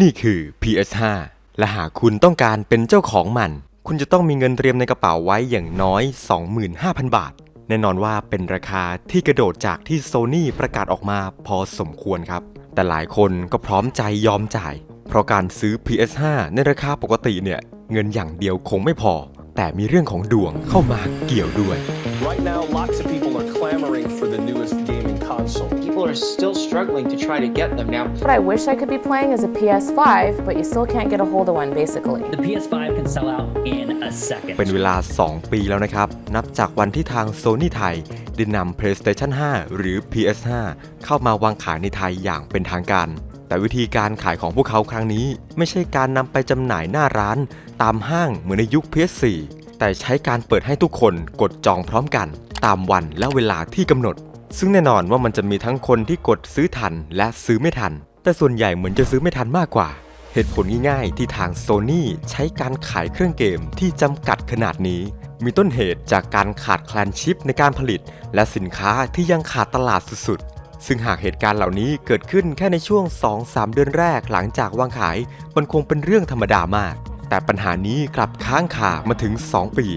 นี่คือ PS5 และหากคุณต้องการเป็นเจ้าของมัน คุณจะต้องมีเงินเตรียมในกระเป๋าไว้อย่างน้อย 25,000 บาท แน่นอนว่าเป็นราคาที่กระโดดจากที่โซ n y ประกาศออกมาพอสมควรครับ แต่หลายคนก็พร้อมใจยอมจ่าย เพราะการซื้อ PS5 ในราคาปกติเนี่ย เงินอย่างเดียวคงไม่พอ แต่มีเรื่องของดวงเข้ามาเกี่ยวด้วย Right now, lots of people People are still struggling to try to get them now. What I wish I could be playing is a PS5, but you still can't get a hold of one, basically. The PS5 can sell out in a second. เป็นเวลา 2 ปีแล้วนะครับ นับจากวันที่ทาง Sony ไทยได้นำ PlayStation 5 หรือ PS5 เข้ามาวางขายในไทยอย่างเป็นทางการ แต่วิธีการขายของพวกเขาครั้งนี้ ไม่ใช่การนำไปจำหน่ายหน้าร้าน ตามห้างเหมือนในยุค PS4 แต่ใช้การเปิดให้ทุกคนกดจองพร้อมกัน ตามวันและเวลาที่กำหนด ซึ่งแน่นอนว่ามันจะมีทั้งคนที่กดซื้อทันและซื้อไม่ทัน แต่ส่วนใหญ่เหมือนจะซื้อไม่ทันมากกว่า เหตุผลง่ายๆ ที่ทางโซ n y ใช้การขายเครื่องเกมที่จำกัดขนาดนี้ มีต้นเหตุจากการขาดแคลนชิปในการผลิต และสินค้าที่ยังขาดตลาดสุดๆ ซึ่งหากเหตุการณ์เหล่านี้เกิดขึ้นแค่ในช่วง 2-3 เดือนแรกหลังจากวางขาย มันคงเป็นเรื่องธรรมดามากแต่ปัญหานี้กลับค้างคามาถึง 2 ปี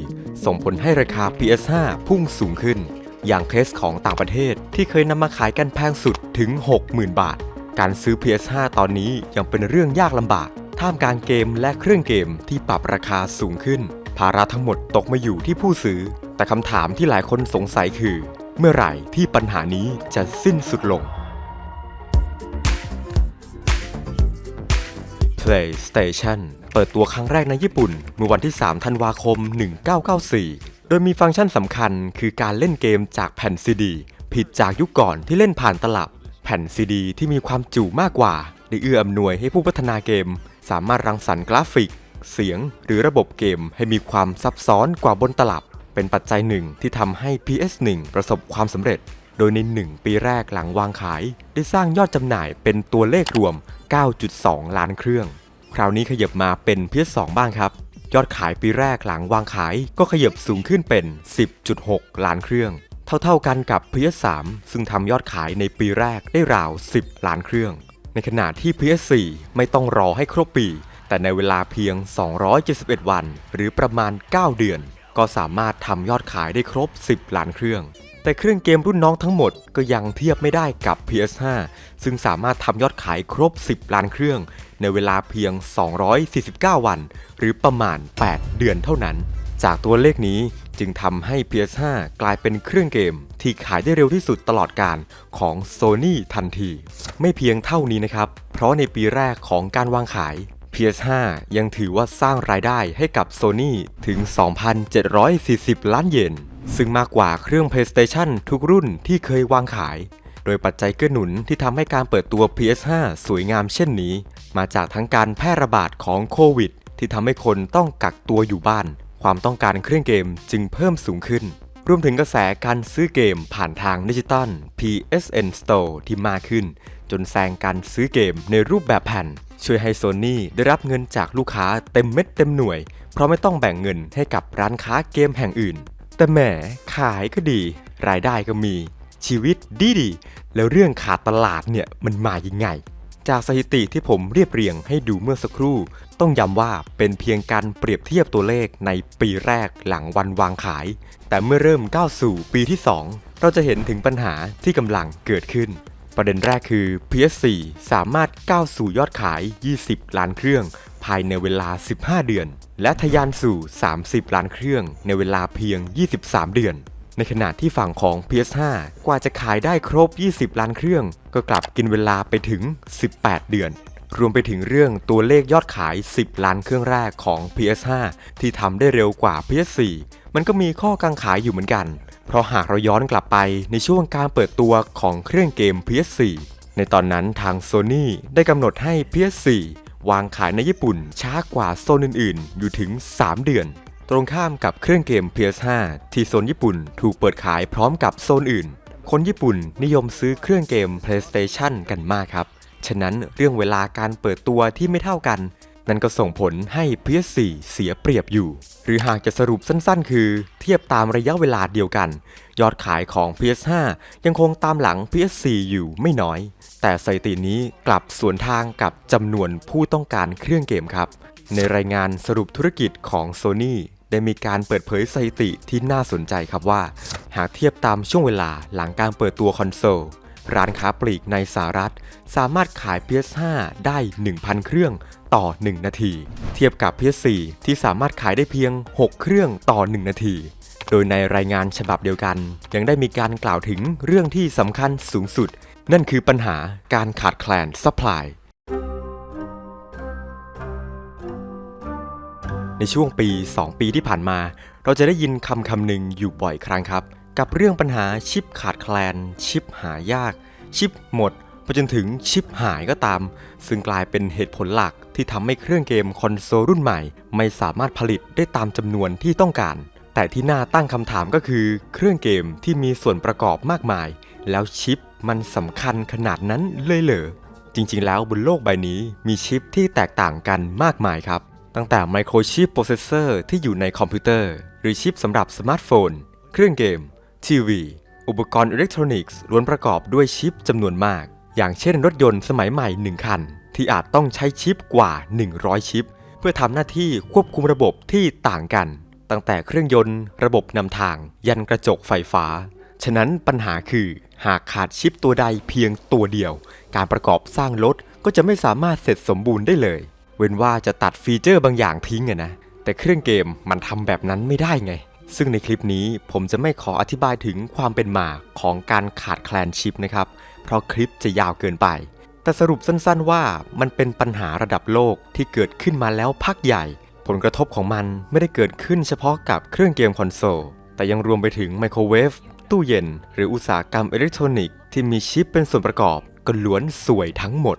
ส่งผลให้ราคา PS5 พุ่งสูงขึ้น อย่างเคสของต่างประเทศที่เคยนำมาขายกันแพงสุดถึง 60,000 บาท การซื้อ PS5 ตอนนี้ยังเป็นเรื่องยากลำบาก ท่ามกลางเกมและเครื่องเกมที่ปรับราคาสูงขึ้น ภาระทั้งหมดตกมาอยู่ที่ผู้ซื้อ แต่คำถามที่หลายคนสงสัยคือ เมื่อไหร่ที่ปัญหานี้จะสิ้นสุดลง PlayStation เปิดตัวครั้งแรกในญี่ปุ่น เมื่อวันที่ 3 ธันวาคม 1994 โดยมีฟังก์ชันสำคัญคือการเล่นเกมจากแผ่นซีดี ผิดจากยุคก่อนที่เล่นผ่านตลับ แผ่นซีดี ที่มีความจุมากกว่า ได้เอื้ออำนวยให้ผู้พัฒนาเกม สามารถรังสรรค์กราฟิก เสียง หรือระบบเกมให้มีความซับซ้อนกว่าบนตลับ เป็นปัจจัยหนึ่งที่ทำให้ PS1 ประสบความสำเร็จ โดยใน 1 ปีแรกหลังวางขาย ได้สร้างยอดจำหน่ายเป็นตัวเลขรวม 9.2 ล้านเครื่อง คราวนี้ขยับมาเป็น PS2 บ้างครับ ยอดขายปีแรกหลังวางขายก็ขยับสูงขึ้นเป็น 10.6 ล้านเครื่อง เท่าๆกันกับ PS3 ซึ่งทำยอดขายในปีแรกได้ราว 10 ล้านเครื่อง ในขณะที่ PS4 ไม่ต้องรอให้ครบปี แต่ในเวลาเพียง 271 วัน หรือประมาณ 9 เดือน ก็สามารถทำยอดขายได้ครบ 10 ล้านเครื่อง แต่เครื่องเกมรุ่นน้องทั้งหมดก็ยังเทียบไม่ได้กับ PS5 ซึ่งสามารถทำยอดขายครบ 10 ล้านเครื่อง ในเวลาเพียง 249 วัน หรือประมาณ 8 เดือนเท่านั้น จากตัวเลขนี้จึงทำให้ PS5 กลายเป็นเครื่องเกม ที่ขายได้เร็วที่สุดตลอดการของ Sony ทันที ไม่เพียงเท่านี้นะครับ เพราะในปีแรกของการวางขาย PS5 ยังถือว่าสร้างรายได้ให้กับ Sony ถึง 2,740 ล้านเยน ซึ่งมากกว่าเครื่อง PlayStation ทุกรุ่นที่เคยวางขาย โดยปัจจัยเกื้อหนุนที่ทำให้การเปิดตัว PS5 สวยงามเช่นนี้ มาจากทั้งการแพร่ระบาดของโควิด ที่ทำให้คนต้องกักตัวอยู่บ้าน ความต้องการเครื่องเกมจึงเพิ่มสูงขึ้น รวมถึงกระแสการซื้อเกมผ่านทางดิจิตอล PSN Store ที่มากขึ้น จนแซงการซื้อเกมในรูปแบบแผ่นช่วยให้โซนี่ได้รับเงินจากลูกค้าเต็มเม็ดเต็มหน่วย เพราะไม่ต้องแบ่งเงินให้กับร้านค้าเกมแห่งอื่น แต่แหมขายก็ดี รายได้ก็มีชีวิตดีดี แล้วเรื่องขาดตลาดเนี่ยมันมายังไง จากสถิติที่ผมเรียบเรียงให้ดูเมื่อสักครู่ ต้องย้ำว่าเป็นเพียงการเปรียบเทียบตัวเลขในปีแรกหลังวันวางขาย แต่เมื่อเริ่มก้าวสู่ปีที่ 2 เราจะเห็นถึงปัญหาที่กำลังเกิดขึ้น ประเด็นแรกคือ PS4 สามารถก้าวสู่ยอดขาย 20 ล้านเครื่อง ภายในเวลา 15 เดือน และทะยานสู่ 30 ล้านเครื่องในเวลาเพียง 23 เดือน ในขณะที่ฝั่งของ PS5 กว่าจะขายได้ครบ 20 ล้านเครื่อง ก็กลับกินเวลาไปถึง 18 เดือน รวมไปถึงเรื่องตัวเลขยอดขาย 10 ล้านเครื่องแรกของ PS5 ที่ทำได้เร็วกว่า PS4 มันก็มีข้อกังขาอยู่เหมือนกัน เพราะหากเราย้อนกลับไปในช่วงการเปิดตัวของเครื่องเกม PS4 ในตอนนั้นทาง Sony ได้กำหนดให้ PS4 วางขายในญี่ปุ่น ช้ากว่าโซนอื่นๆ อยู่ถึง 3 เดือน ตรงข้ามกับเครื่องเกม PS5 ที่โซนญี่ปุ่นถูกเปิดขายพร้อมกับโซนอื่น คนญี่ปุ่นนิยมซื้อเครื่องเกม PlayStation กันมากครับ ฉะนั้นเรื่องเวลาการเปิดตัวที่ไม่เท่ากัน นั่นก็ส่งผลให้ PS4 เสียเปรียบอยู่ หรือหากจะสรุปสั้นๆ คือ เทียบตามระยะเวลาเดียวกัน ยอดขายของ PS5 ยังคงตามหลัง PS4 อยู่ไม่น้อย แต่สถิตินี้กลับสวนทางกับจำนวนผู้ต้องการเครื่องเกมครับ ในรายงานสรุปธุรกิจของ Sony ได้มีการเปิดเผยสถิติที่น่าสนใจครับว่า หากเทียบตามช่วงเวลาหลังการเปิดตัวคอนโซลร้านค้าปลีกในสหรัฐ สามารถขาย PS5 ได้ 1,000 เครื่อง ต่อ 1 นาที เทียบกับ PS4 ที่สามารถขายได้เพียง 6 เครื่องต่อ 1 นาที โดยในรายงานฉบับเดียวกัน ยังได้มีการกล่าวถึงเรื่องที่สำคัญสูงสุด นั่นคือปัญหาการขาดแคลนซัพพลายในช่วงปี 2 ปีที่ผ่านมา เราจะได้ยินคำคำหนึ่งอยู่บ่อยครั้งครับ กับเรื่องปัญหาชิปขาดแคลน ชิปหายาก ชิปหมด ไปจนถึงชิปหายก็ตาม ซึ่งกลายเป็นเหตุผลหลักที่ทำให้เครื่องเกมคอนโซลรุ่นใหม่ ไม่สามารถผลิตได้ตามจำนวนที่ต้องการ แต่ที่น่าตั้งคำถามก็คือ เครื่องเกมที่มีส่วนประกอบมากมาย แล้วชิปมันสำคัญขนาดนั้นเลยเหรอจริงๆ แล้วบนโลกใบนี้มีชิปที่แตกต่างกันมากมายครับ ตั้งแต่ไมโครชิปโปรเซสเซอร์ที่อยู่ในคอมพิวเตอร์ หรือชิปสำหรับสมาร์ทโฟน เครื่องเกม ทีวี อุปกรณ์อิเล็กทรอนิกส์ล้วนประกอบด้วยชิปจำนวนมาก อย่างเช่นรถยนต์สมัยใหม่ 1 คัน ที่อาจต้องใช้ชิปกว่า 100 ชิป เพื่อทำหน้าที่ควบคุมระบบที่ต่างกัน ตั้งแต่เครื่องยนต์ ระบบนำทาง ยันกระจกไฟฟ้า ฉะนั้นปัญหาคือหากขาดชิปตัวใดเพียงตัวเดียว การประกอบสร้างรถก็จะไม่สามารถเสร็จสมบูรณ์ได้เลย เว้นว่าจะตัดฟีเจอร์บางอย่างทิ้งอะนะ แต่เครื่องเกมมันทำแบบนั้นไม่ได้ไง ซึ่งในคลิปนี้ผมจะไม่ขออธิบายถึงความเป็นมาของการขาดแคลนชิปนะครับ เพราะคลิปจะยาวเกินไป แต่สรุปสั้นๆว่ามันเป็นปัญหาระดับโลกที่เกิดขึ้นมาแล้วพักใหญ่ ผลกระทบของมันไม่ได้เกิดขึ้นเฉพาะกับเครื่องเกมคอนโซล แต่ยังรวมไปถึงไมโครเวฟตู้เย็น หรืออุตสาหกรรมอิเล็กทรอนิกส์ที่มีชิปเป็นส่วนประกอบก็ล้วนสวยทั้งหมด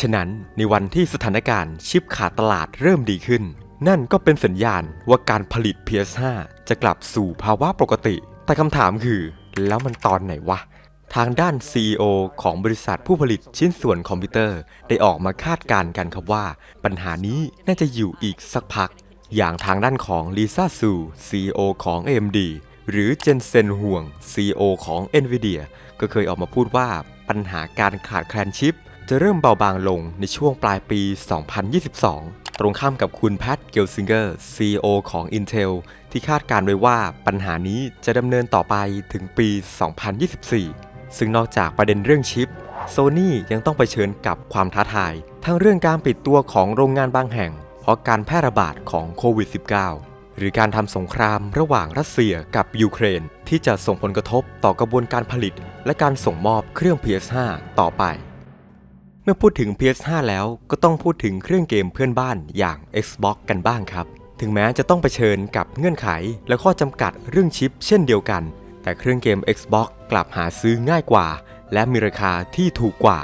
ฉะนั้นในวันที่สถานการณ์ชิปขาดตลาดเริ่มดีขึ้น นั่นก็เป็นสัญญาณว่าการผลิต PS5 จะกลับสู่ภาวะปกติ แต่คำถามคือ แล้วมันตอนไหนวะ ทางด้าน CEO ของบริษัทผู้ผลิตชิ้นส่วนคอมพิวเตอร์ ได้ออกมาคาดการณ์กันครับว่า ปัญหานี้น่าจะอยู่อีกสักพัก อย่างทางด้านของลิซ่าซู CEO ของ AMD หรือเจนเซนห่วง CEO ของ NVIDIA ก็เคยออกมาพูดว่าปัญหาการขาดแคลนชิป จะเริ่มเบาบางลงในช่วงปลายปี 2022 ตรงข้ามกับคุณแพทเกลซิงเกอร์ CEO ของ Intel ที่คาดการณ์ไว้ว่าปัญหานี้จะดำเนินต่อไปถึงปี 2024 ซึ่งนอกจากประเด็นเรื่องชิป Sony ยังต้องไปเชิญกับความท้าทาย ทั้งเรื่องการปิดตัวของโรงงานบางแห่ง เพราะการแพร่ระบาดของโควิด -19 หรือการทำสงครามระหว่างรัสเซียกับยูเครน ที่จะส่งผลกระทบต่อกระบวนการผลิต และการส่งมอบเครื่อง PS5 ต่อไป เมื่อพูดถึง PS5 แล้วก็ต้องพูดถึงเครื่องเกมเพื่อนบ้านอย่าง Xbox กันบ้างครับ ถึงแม้จะต้องเผชิญกับเงื่อนไขและข้อจำกัดเรื่องชิป เช่นเดียวกัน แต่เครื่องเกม Xbox กลับหาซื้อง่ายกว่า และมีราคาที่ถูกกว่า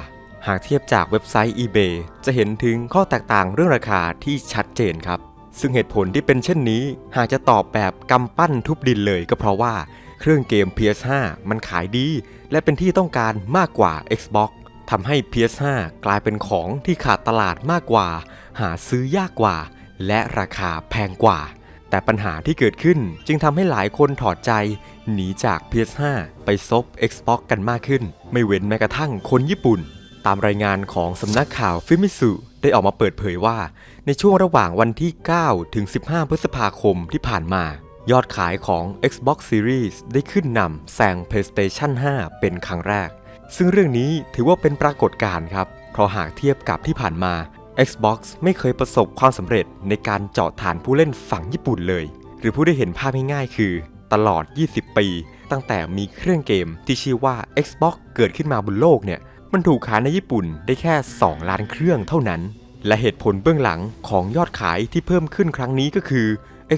หากเทียบจากเว็บไซต์ eBay จะเห็นถึงข้อแตกต่างเรื่องราคาที่ชัดเจนครับ ซึ่งเหตุผลที่เป็นเช่นนี้ หากจะตอบแบบกำปั้นทุบดินเลยก็เพราะว่าเครื่องเกม PS5 มันขายดี และเป็นที่ต้องการมากกว่า Xbox ทำให้ PS5 กลายเป็นของที่ขาดตลาดมากกว่า หาซื้อยากกว่า และราคาแพงกว่า แต่ปัญหาที่เกิดขึ้นจึงทำให้หลายคนถอดใจ หนีจาก PS5 ไปซบ Xbox กันมากขึ้น ไม่เว้นแม้กระทั่งคนญี่ปุ่น ตามรายงานของสำนักข่าวฟิมิสุได้ออกมาเปิดเผยว่า ในช่วงระหว่างวันที่ 9 ถึง 15 พฤษภาคมที่ผ่านมา ยอดขายของ Xbox Series ได้ขึ้นนำแซง PlayStation 5 เป็นครั้งแรก ซึ่งเรื่องนี้ถือว่าเป็นปรากฏการณ์ครับ เพราะหากเทียบกับที่ผ่านมา Xbox ไม่เคยประสบความสำเร็จในการเจาะฐานผู้เล่นฝั่งญี่ปุ่นเลย หรือผู้ได้เห็นภาพง่ายๆคือ ตลอด 20 ปี ตั้งแต่มีเครื่องเกมที่ชื่อว่า Xbox เกิดขึ้นมาบนโลกเนี่ย มันถูกขายในญี่ปุ่นได้แค่ 2 ล้านเครื่องเท่านั้น และเหตุผลเบื้องหลังของยอดขายที่เพิ่มขึ้นครั้งนี้ก็คือ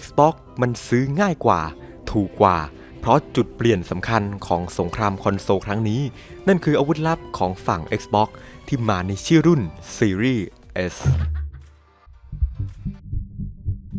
Xbox มันซื้อง่ายกว่า ถูกกว่า เพราะจุดเปลี่ยนสำคัญของสงครามคอนโซลครั้งนี้ นั่นคืออาวุธลับของฝั่ง Xbox ที่มาในชื่อรุ่น Series S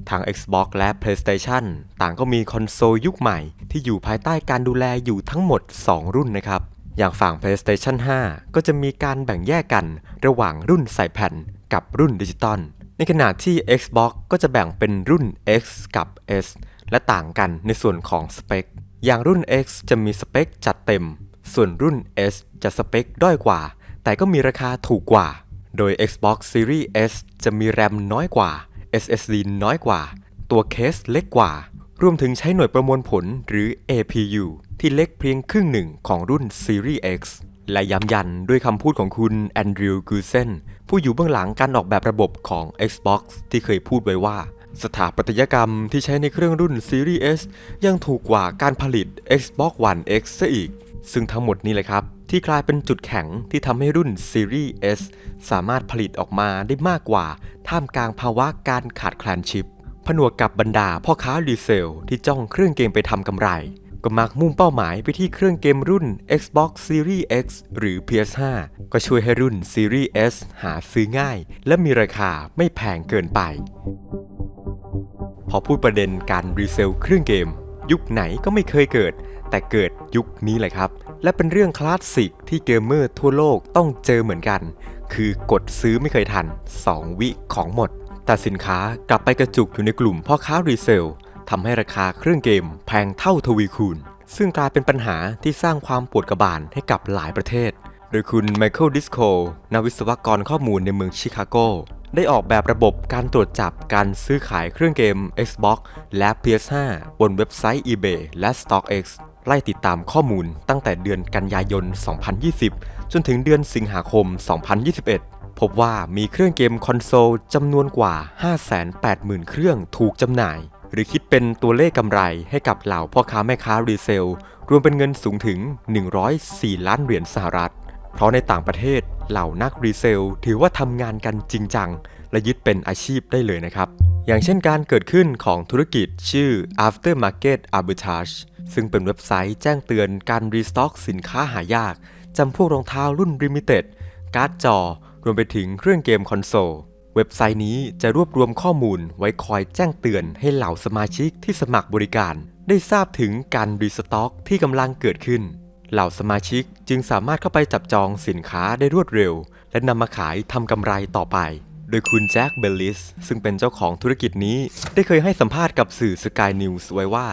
ทาง Xbox และ PlayStation ต่างก็มีคอนโซลยุคใหม่ที่อยู่ภายใต้การดูแลอยู่ทั้งหมด 2 รุ่นนะครับ อย่างฝั่ง PlayStation 5 ก็จะมีการแบ่งแยกกันระหว่างรุ่นใส่แผ่นกับรุ่นดิจิตอล ในขณะที่ Xbox ก็จะแบ่งเป็นรุ่น X กับ S และต่างกันในส่วนของสเปค อย่างรุ่น X จะมีสเปคจัดเต็ม ส่วนรุ่น S จะสเปคด้อยกว่า แต่ก็มีราคาถูกกว่า โดย Xbox Series S จะมีแรมน้อยกว่า SSD น้อยกว่า ตัวเคสเล็กกว่า รวมถึงใช้หน่วยประมวลผลหรือ APU ที่เล็กเพียงครึ่งหนึ่งของรุ่น Series X และย้ำยันด้วยคำพูดของคุณแอนดริวกูเซนผู้อยู่เบื้องหลังการออกแบบระบบของ Xbox ที่เคยพูดไว้ว่า สถาปัตยกรรมที่ใช้ในเครื่องรุ่น Series S ยังถูกกว่าการผลิต Xbox One X ซะอีก ซึ่งทั้งหมดนี้เลยครับ ที่กลายเป็นจุดแข็งที่ทำให้รุ่น Series S สามารถผลิตออกมาได้มากกว่า ท่ามกลางภาวะการขาดแคลนชิป ผนวกกับบรรดาพ่อค้ารีเซลที่จ้องเครื่องเกมไปทำกำไร ก็มักมุ่งเป้าหมายไปที่เครื่องเกมรุ่น Xbox Series X หรือ PS5 ก็ช่วยให้รุ่น Series S หาซื้อง่าย และมีราคาไม่แพงเกินไป พอพูดประเด็นการรีเซลเครื่องเกม ยุคไหนก็ไม่เคยเกิด แต่เกิดยุคนี้แหละครับ และเป็นเรื่องคลาสสิกที่เกมเมอร์ทั่วโลกต้องเจอเหมือนกัน คือกดซื้อไม่เคยทัน 2 วิของหมด แต่สินค้ากลับไปกระจุกอยู่ในกลุ่มพ่อค้ารีเซลทำให้ราคาเครื่องเกมแพงเท่าทวีคูณ ซึ่งกลายเป็นปัญหาที่สร้างความปวดกระบาลให้กับหลายประเทศ โดยคุณไมเคิลดิสโคนักวิศวกรข้อมูลในเมืองชิคาโกได้ออกแบบระบบการตรวจจับการซื้อขายเครื่องเกม Xbox และ PS5 บนเว็บไซต์ eBay และ StockX ไล่ติดตามข้อมูลตั้งแต่เดือนกันยายน 2020 จนถึงเดือนสิงหาคม 2021 พบว่ามีเครื่องเกมคอนโซลจำนวนกว่า 580,000 เครื่องถูกจำหน่าย หรือคิดเป็นตัวเลขกำไรให้กับเหล่าพ่อค้าแม่ค้ารีเซล รวมเป็นเงินสูงถึง 104 ล้านเหรียญสหรัฐ เพราะในต่างประเทศเหล่านักรีเซล ถือว่าทำงานกันจริงจัง และยึดเป็นอาชีพได้เลยนะครับ อย่างเช่นการเกิดขึ้นของธุรกิจชื่อ Aftermarket Arbitrage ซึ่งเป็นเว็บไซต์แจ้งเตือนการรีสต็อกสินค้าหายาก จำพวกรองเท้ารุ่น Limited การ์ดจอ รวมไปถึงเครื่องเกมคอนโซล เว็บไซต์นี้จะรวบรวมข้อมูลไว้คอยแจ้งเตือนให้เหล่าสมาชิกที่สมัครบริการ ได้ทราบถึงการรีสต็อกที่กำลังเกิดขึ้น เหล่าสมาชิกจึงสามารถเข้าไปจับจองสินค้าได้รวดเร็ว และนำมาขายทำกำไรต่อไป โดยคุณแจ็คเบลลิสซึ่งเป็นเจ้าของธุรกิจนี้ ได้เคยให้สัมภาษณ์กับสื่อ Sky News ไว้ว่า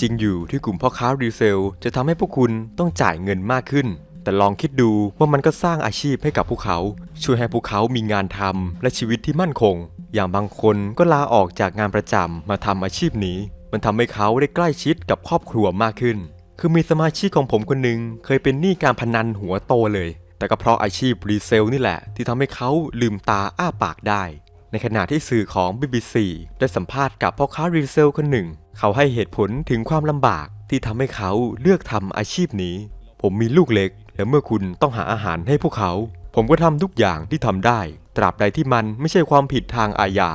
จริงอยู่ที่กลุ่มพ่อค้ารีเซล จะทำให้พวกคุณต้องจ่ายเงินมากขึ้น แต่ลองคิดดูว่ามันก็สร้างอาชีพให้กับพวกเขา ช่วยให้พวกเขามีงานทำและชีวิตที่มั่นคง อย่างบางคนก็ลาออกจากงานประจำมาทำอาชีพนี้ มันทำให้เขาได้ใกล้ชิดกับครอบครัวมากขึ้น คือมีสมาชิกของผมคนหนึ่งเคยเป็นหนี้การพนันหัวโตเลย แต่ก็เพราะอาชีพรีเซลนี่แหละ ที่ทำให้เขาลืมตาอ้าปากได้ ในขณะที่สื่อของ BBC ได้สัมภาษณ์กับพ่อค้ารีเซลคนหนึ่ง เขาให้เหตุผลถึงความลำบากที่ทำให้เขาเลือกทำอาชีพนี้ ผมมีลูกเล็ก และเมื่อคุณต้องหาอาหารให้พวกเขา ผมก็ทำทุกอย่างที่ทำได้ ตราบใดที่มันไม่ใช่ความผิดทางอาญา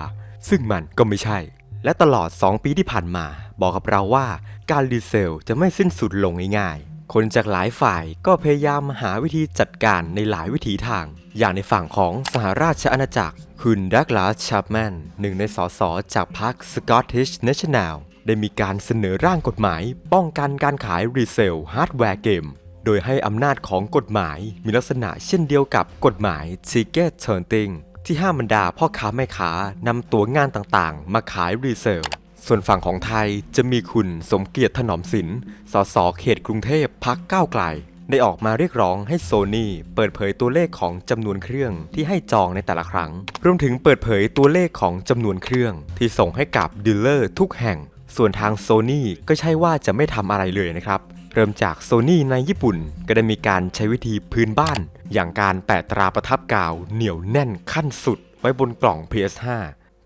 ซึ่งมันก็ไม่ใช่ และตลอด 2 ปีที่ผ่านมา บอกกับเราว่าการรีเซลจะไม่สิ้นสุดลงง่ายๆ คนจากหลายฝ่ายก็พยายามหาวิธีจัดการในหลายวิถีทาง อย่างในฝั่งของสหราชอาณาจักร คุณดักลาสชาปแมนหนึ่งในสสจากพรรค Scottish National ได้มีการเสนอร่างกฎหมาย ป้องกันการขายรีเซลฮาร์ดแวร์เกม โดยให้อำนาจของกฎหมายมีลักษณะเช่นเดียวกับกฎหมาย Ticket Hunting ที่ห้ามบรรดาพ่อค้าแม่ค้านำตัวงานต่างๆ มาขายรีเซล ส่วนฝั่งของไทยจะมีคุณสมเกียรติถนอมสิน สสเขตกรุงเทพพักก้าวไกล ได้ออกมาเรียกร้องให้โซนี่เปิดเผยตัวเลขของจำนวนเครื่องที่ให้จองในแต่ละครั้ง รวมถึงเปิดเผยตัวเลขของจำนวนเครื่อง ที่ส่งให้กับดีลเลอร์ทุกแห่ง ส่วนทางโซนี่ก็ใช่ว่าจะไม่ทำอะไรเลยนะครับ เริ่มจากโซนี่ในญี่ปุ่นก็ได้มีการใช้วิธีพื้นบ้าน อย่างการแปะตราประทับกาวเหนียวแน่นขั้นสุด ไว้บนกล่อง PS5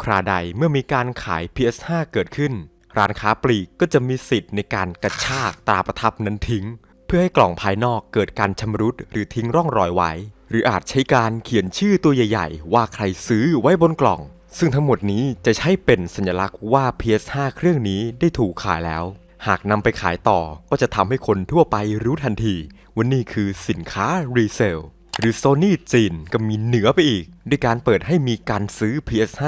คราใดเมื่อมีการขาย PS5 เกิดขึ้น ร้านค้าปลีกก็จะมีสิทธิ์ในการกระชากตราประทับนั้นทิ้ง เพื่อให้กล่องภายนอกเกิดการชำรุดหรือทิ้งร่องรอยไว้ หรืออาจใช้การเขียนชื่อตัวใหญ่ ๆ ว่าใครซื้อไว้บนกล่อง ซึ่งทั้งหมดนี้จะใช้เป็นสัญลักษณ์ว่า PS5 เครื่องนี้ได้ถูกขายแล้ว หากนำไปขายต่อก็จะทำให้คนทั่วไปรู้ทันทีว่านี่คือสินค้ารีเซล หรือ Sony จีนก็มีเหนือไปอีก ด้วยการเปิดให้มีการซื้อ PS5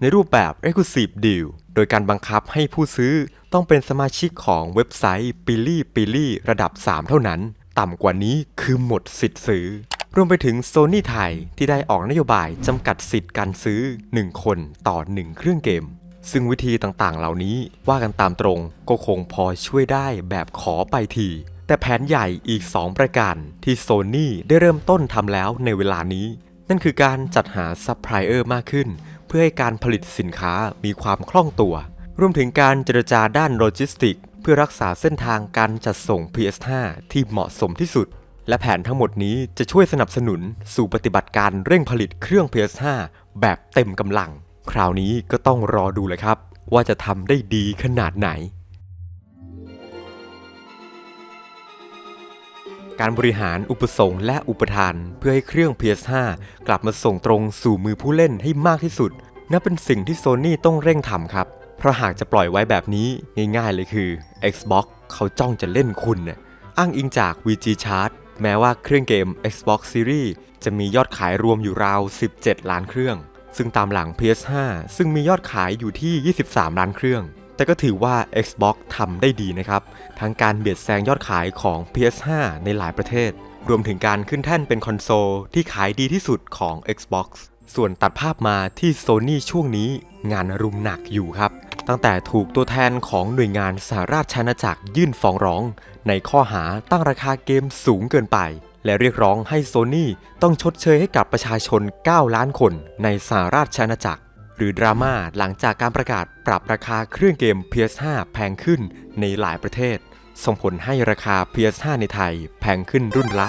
ในรูปแบบ Exclusive Deal โดยการบังคับให้ผู้ซื้อต้องเป็นสมาชิกของเว็บไซต์ปิลี่ปิลี่ระดับ 3 เท่านั้น ต่ำกว่านี้คือหมดสิทธิ์ซื้อ รวมไปถึง Sony ไทยที่ได้ออกนโยบายจำกัดสิทธิ์การซื้อ 1 คนต่อ 1 เครื่องเกม ซึ่งวิธีต่างๆ เหล่านี้ว่ากันตามตรงก็คงพอช่วยได้แบบขอไปที แต่แผนใหญ่อีก 2 ประการที่โซ n y ได้เริ่มต้นทำแล้วในเวลานี้ นั่นคือการจัดหาซัพพลายเออร์มากขึ้น เพื่อให้การผลิตสินค้ามีความคล่องตัว รวมถึงการเจรจาด้านโลจิสติก เพื่อรักษาเส้นทางการจัดส่ง PS5 ที่เหมาะสมที่สุด และแผนทั้งหมดนี้จะช่วยสนับสนุนสู่ปฏิบัติการเร่งผลิตเครื่อง PS5 แบบเต็มกำลัง คราวนี้ก็ต้องรอดูเลยครับ ว่าจะทำได้ดีขนาดไหน การบริหารอุปสงค์และอุปทาน เพื่อให้เครื่อง PS5 กลับมาส่งตรงสู่มือผู้เล่นให้มากที่สุดนับเป็นสิ่งที่โซ n y ต้องเร่งทำครับ เพราะหากจะปล่อยไว้แบบนี้ง่ายๆเลยคือ Xbox เขาจ้องจะเล่นคุณน่ะอ้างอิงจาก VG Chart แม้ว่าเครื่องเกม Xbox Series จะมียอดขายรวมอยู่ราว 17 ล้านเครื่อง ซึ่งตามหลัง PS5 ซึ่งมียอดขายอยู่ที่ 23 ล้านเครื่อง แต่ก็ถือว่า Xbox ทำได้ดีนะครับ ทั้งการเบียดแซงยอดขายของ PS5 ในหลายประเทศ รวมถึงการขึ้นแท่นเป็นคอนโซลที่ขายดีที่สุดของ Xbox ส่วนตัดภาพมาที่ Sony ช่วงนี้งานรุมหนักอยู่ครับ ตั้งแต่ถูกตัวแทนของหน่วยงานสหราชอาณาจักรยื่นฟ้องร้อง ในข้อหาตั้งราคาเกมสูงเกินไป และเรียกร้องให้โซ n y ต้องชดเชยให้กับประชาชน 9 ล้านคนในสหราชอาณาจักร รือดราม่าหลังจากการประกาศปรับราคาเครื่องเกม PS5 แพงขึ้นในหลายประเทศ ส่งผลให้ราคา PS5 ในไทย แพงขึ้นรุ่นละ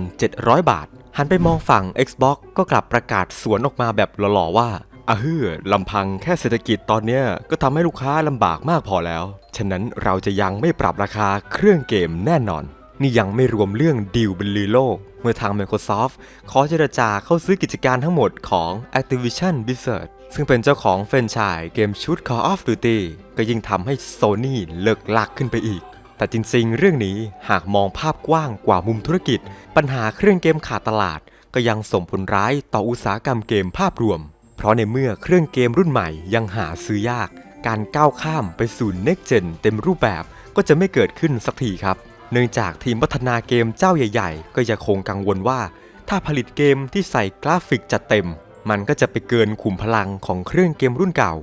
1,700 บาท หันไปมองฝั่ง Xbox ก็กลับประกาศสวนออกมาแบบหล่อๆว่าอะเฮือลำพังแค่เศรษฐกิจตอนเนี้ยก็ทำให้ลูกค้าลำบากมากพอแล้ว ฉะนั้นเราจะยังไม่ปรับราคาเครื่องเกมแน่นอน นี่ยังไม่รวมเรื่องดีลบรรลือโลก เมื่อทาง Microsoft ขอเจรจาเข้าซื้อกิจการทั้งหมดของ Activision Blizzard ซึ่งเป็นเจ้าของแฟรนไชส์เกมชุด Call of Duty ก็ยิ่งทำให้ Sony เลิกลักขึ้นไปอีก แต่จริงๆ เรื่องนี้หากมองภาพกว้างกว่ามุมธุรกิจ ปัญหาเครื่องเกมขาดตลาด ก็ยังส่งผลร้ายต่ออุตสาหกรรมเกมภาพรวม เพราะในเมื่อเครื่องเกมรุ่นใหม่ยังหาซื้อยาก การก้าวข้ามไปสู่ Next Gen เต็มรูปแบบก็จะไม่เกิดขึ้นสักทีครับ เนื่องจากทีมพัฒนาเกมเจ้าใหญ่ ๆ ก็ยังคงกังวลว่า ถ้าผลิตเกมที่ใส่กราฟิกจัดเต็ม มันก็จะไปเกินขุมพลังของเครื่องเกมรุ่นเก่า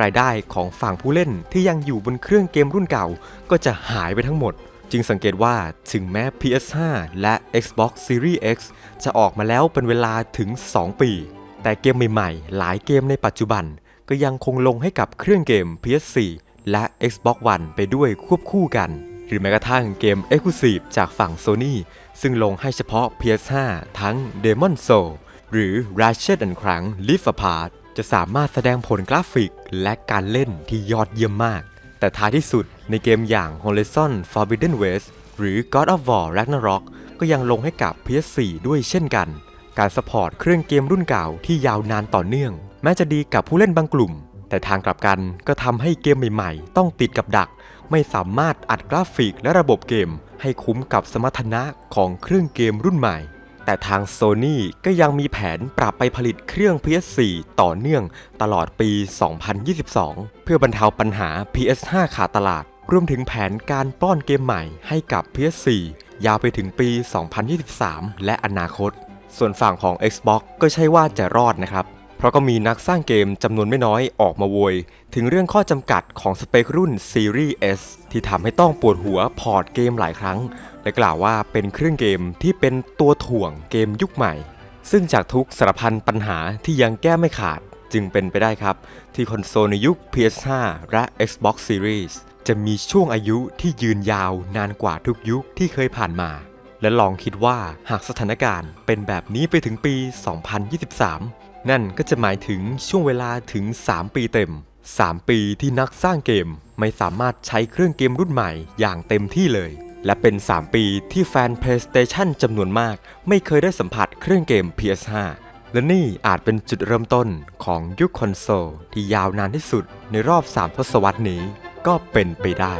รายได้ของฝั่งผู้เล่นที่ยังอยู่บนเครื่องเกมรุ่นเก่า ก็จะหายไปทั้งหมด จึงสังเกตว่าถึงแม้ PS5 และ Xbox Series X จะออกมาแล้วเป็นเวลาถึง 2 ปี แต่เกมใหม่ๆ หลายเกมในปัจจุบัน ก็ยังคงลงให้กับเครื่องเกม PS4 และ Xbox One ไปด้วยควบคู่กัน หรือแม้กระทั่งเกม Exclusive จากฝั่ง Sony ซึ่งลงให้เฉพาะ PS5 ทั้ง Demon Soul หรือ Ratchet Clank Rift Apart จะสามารถแสดงผลกราฟิกและการเล่นที่ยอดเยี่ยมมาก แต่ท้ายที่สุดในเกมอย่าง Horizon Forbidden West หรือ God of War Ragnarok ก็ยังลงให้กับ PS4 ด้วยเช่นกัน การสปอร์ตเครื่องเกมรุ่นเก่าที่ยาวนานต่อเนื่อง แม้จะดีกับผู้เล่นบางกลุ่ม แต่ทางกลับกันก็ทำให้เกมใหม่ๆ ต้องติดกับดัก ไม่สามารถอัดกราฟิกและระบบเกม ให้คุ้มกับสมรรถนะของเครื่องเกมรุ่นใหม่ แต่ทาง Sony ก็ยังมีแผนปรับไปผลิตเครื่อง PS4 ต่อเนื่องตลอดปี 2022 เพื่อบรรเทาปัญหา PS5 ขาดตลาด รวมถึงแผนการป้อนเกมใหม่ให้กับ PS4 ยาวไปถึงปี 2023 และอนาคต ส่วนฝั่งของ Xbox ก็ใช่ว่าจะรอดนะครับ เพราะก็มีนักสร้างเกมจำนวนไม่น้อยออกมาโวย ถึงเรื่องข้อจำกัดของสเปครุ่น Series S ที่ทำให้ต้องปวดหัวพอร์ตเกมหลายครั้ง และกล่าวว่าเป็นเครื่องเกมที่เป็นตัวถ่วงเกมยุคใหม่ ซึ่งจากทุกสารพันปัญหาที่ยังแก้ไม่ขาดจึงเป็นไปได้ครับ ที่คอนโซลในยุค PS5 และ Xbox Series จะมีช่วงอายุที่ยืนยาวนานกว่าทุกยุคที่เคยผ่านมา และลองคิดว่าหากสถานการณ์เป็นแบบนี้ไปถึงปี 2023 นั่นก็จะหมายถึงช่วงเวลาถึง 3 ปีเต็ม 3 ปีที่นักสร้างเกมไม่สามารถใช้เครื่องเกมรุ่นใหม่อย่างเต็มที่เลย และเป็น 3 ปีที่แฟน PlayStation จำนวนมาก ไม่เคยได้สัมผัสเครื่องเกม PS5 และนี่อาจเป็นจุดเริ่มต้นของยุคคอนโซลที่ยาวนานที่สุดในรอบ 3 ทศวรรษนี้ก็เป็นไปได้